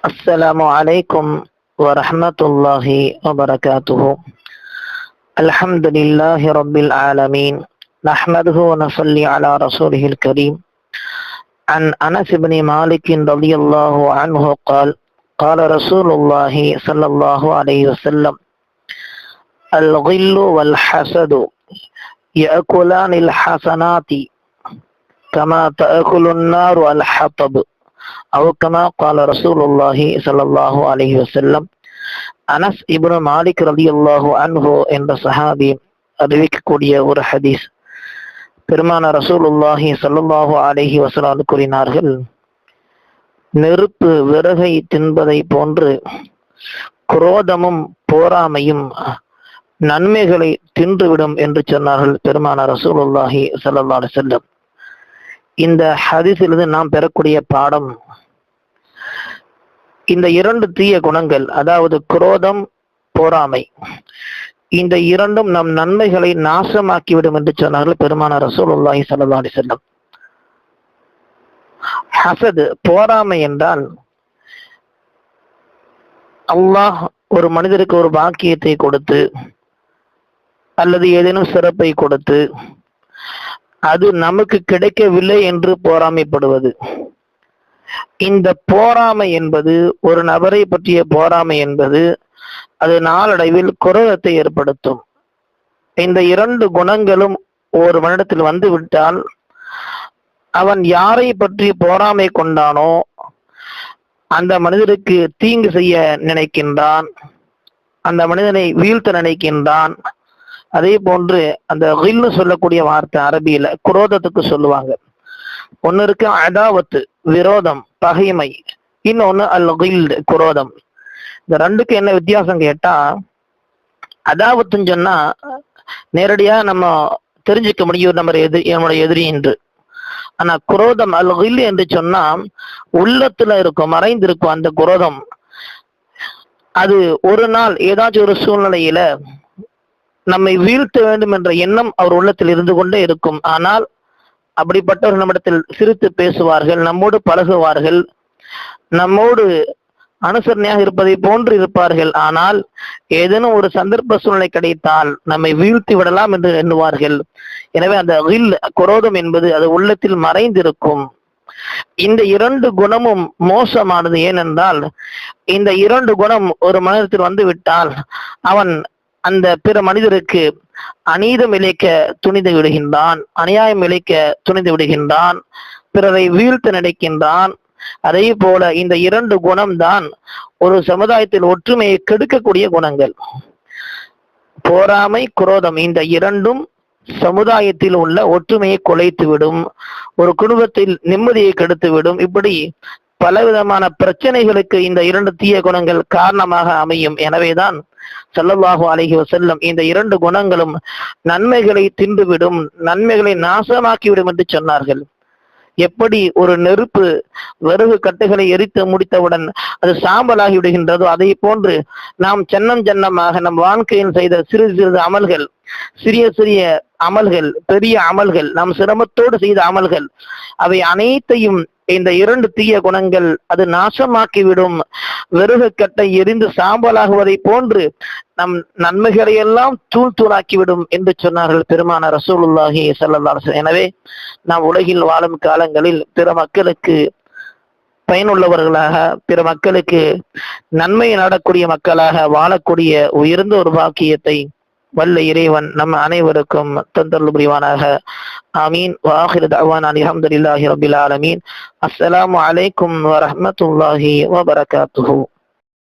السلام عليكم ورحمة الله وبركاته. الحمد لله رب العالمين. نحمده ونصلي على رسوله الكريم. عن أنس بن مالك رضي الله عنه قال قال رسول الله صلى الله عليه وسلم الغل والحسد يأكلان الحسنات كما تأكل النار الحطب أو كما قال رسول الله صلى الله عليه وسلم அனஸ் இப்னு மாலிக் ரலி அல்லாஹு அன்ஹு என்ற சஹாபி அறிவிக்கக்கூடிய ஒரு ஹதீஸ் பெருமான ரசூலுல்லாஹி சல்லுல்லாஹு அலைஹி வஸலாம் கூறினார்கள் நெருப்பு விறகை தின்பதை போன்று குரோதமும் போராமையும் நன்மைகளை தின்றுவிடும் என்று சொன்னார்கள் பெருமான ரசூலுல்லாஹி சல்லா செல்லம் இந்த ஹதிசிலிருந்து நாம் பெறக்கூடிய பாடம் இந்த இரண்டு தீய குணங்கள் அதாவது குரோதம் போராமை இந்த இரண்டும் நம் நன்மைகளை நாசமாக்கிவிடும் என்று சொன்னார்கள் பெருமான ரசூலுல்லாஹி சல்லா செல்லம் ஹசது போராமை என்றால் அல்லாஹ் ஒரு மனிதருக்கு ஒரு பாக்கியத்தை கொடுத்து அல்லது ஏதேனும் சிறப்பை கொடுத்து அது நமக்கு கிடைக்கவில்லை என்று போராமைப்படுவது. இந்த போராமை என்பது ஒரு நபரை பற்றிய போராமை என்பது அது நாளடைவில் குரலத்தை ஏற்படுத்தும். இந்த இரண்டு குணங்களும் ஒரு வருடத்தில் வந்து விட்டால் அவன் யாரை பற்றி போராமை கொண்டானோ அந்த மனிதருக்கு தீங்கு செய்ய நினைக்கின்றான். அந்த மனிதனை வீழ்த்த நினைக்கின்றான். அதே போன்று அந்த ஹில்னு சொல்லக்கூடிய வார்த்தை அரபியில குரோதத்துக்கு சொல்லுவாங்க. ஒன்னு இருக்கு அதாவத்து விரோதம் பகைமை. இன்னொன்னு அல் ஹில்டு குரோதம். இந்த ரெண்டுக்கு என்ன வித்தியாசம் கேட்டா அதாவத்துன்னு சொன்னா நேரடியா நம்ம தெரிஞ்சுக்க முடியும் நம்ம எதிரி நம்முடைய எதிரி என்று. ஆனா குரோதம் அல் ஹில் என்று சொன்னா உள்ளத்துல இருக்கும் மறைந்திருக்கும் அந்த குரோதம். அது ஒரு நாள் ஏதாச்சும் ஒரு சூழ்நிலையில நம்மை வீழ்த்த வேண்டும் என்ற எண்ணம் அவர் உள்ளத்தில் இருந்து கொண்டே இருக்கும். ஆனால் அப்படிப்பட்டவர்கள் நம்மிடத்தில் சிரித்து பேசுவார்கள் நம்மோடு பழகுவார்கள் நம்மோடு அனுசரணையாக இருப்பதை போன்று இருப்பார்கள். ஆனால் ஏதேனும் ஒரு சந்தர்ப்ப சூழ்நிலை கிடைத்தால் நம்மை வீழ்த்தி விடலாம் என்று எண்ணுவார்கள். எனவே அந்த வில் குரோதம் என்பது அது உள்ளத்தில் மறைந்திருக்கும். இந்த இரண்டு குணமும் மோசமானது. ஏனென்றால் இந்த இரண்டு குணம் ஒரு மனிதத்தில் வந்து விட்டால் அவன் அந்த பிற மனிதருக்கு அநீதம் இழைக்க துணிந்து விடுகின்றான் அநியாயம் இழைக்க துணிந்து விடுகின்றான் பிறரை வீழ்த்த நினைக்கின்றான். அதே போல இந்த இரண்டு குணம்தான் ஒரு சமுதாயத்தில் ஒற்றுமையை கெடுக்கக்கூடிய குணங்கள். போராமை குரோதம் இந்த இரண்டும் சமுதாயத்தில் உள்ள ஒற்றுமையை குலைத்து விடும் ஒரு குடும்பத்தில் நிம்மதியை கெடுத்து விடும் இப்படி பலவிதமான பிரச்சனைகளுக்கு இந்த இரண்டு தீய குணங்கள் காரணமாக அமையும். எனவேதான் சல்லல்லாஹு அலஹி வசல்லம் இந்த இரண்டு குணங்களும் நன்மைகளை தின்றுவிடும் நன்மைகளை நாசமாக்கிவிடும் என்று சொன்னார்கள். எப்படி ஒரு நெருப்பு வெறுகு கட்டுகளை எரித்து முடித்தவுடன் அது சாம்பலாகி விடுகின்றதோ அதை போன்று நாம் சென்னம் சென்னமாக நம் வாழ்க்கையில் செய்த சிறு சிறிது அமல்கள் சிறிய சிறிய அமல்கள் பெரிய அமல்கள் நாம் சிரமத்தோடு செய்த அமல்கள் அவை அனைத்தையும் இந்த இரண்டு தீய குணங்கள் அது நாசமாக்கிவிடும். வெறுகக்கட்டை எரிந்து சாம்பலாகுவதை போன்று நம் நன்மைகளை எல்லாம் தூள் தூளாக்கிவிடும் என்று சொன்னார்கள் பெருமான ரசூலுல்லாஹி சல்லா எனவே நாம் உலகில் வாழும் காலங்களில் பிற மக்களுக்கு பயனுள்ளவர்களாக பிற மக்களுக்கு நன்மை நாடக்கூடிய மக்களாக வாழக்கூடிய உயர்ந்த ஒரு பாக்கியத்தை வல்ல இறைவன் நம்ம அனைவருக்கும் தந்தருள் புரிவானாக ஆமீன் வாஹிர் தவான் அலமதுல்லாஹி ரபில் ஆலமீன் அஸ்ஸலாமு அலைக்கும் வரஹமத்துல்லாஹி வபரகாத்துஹு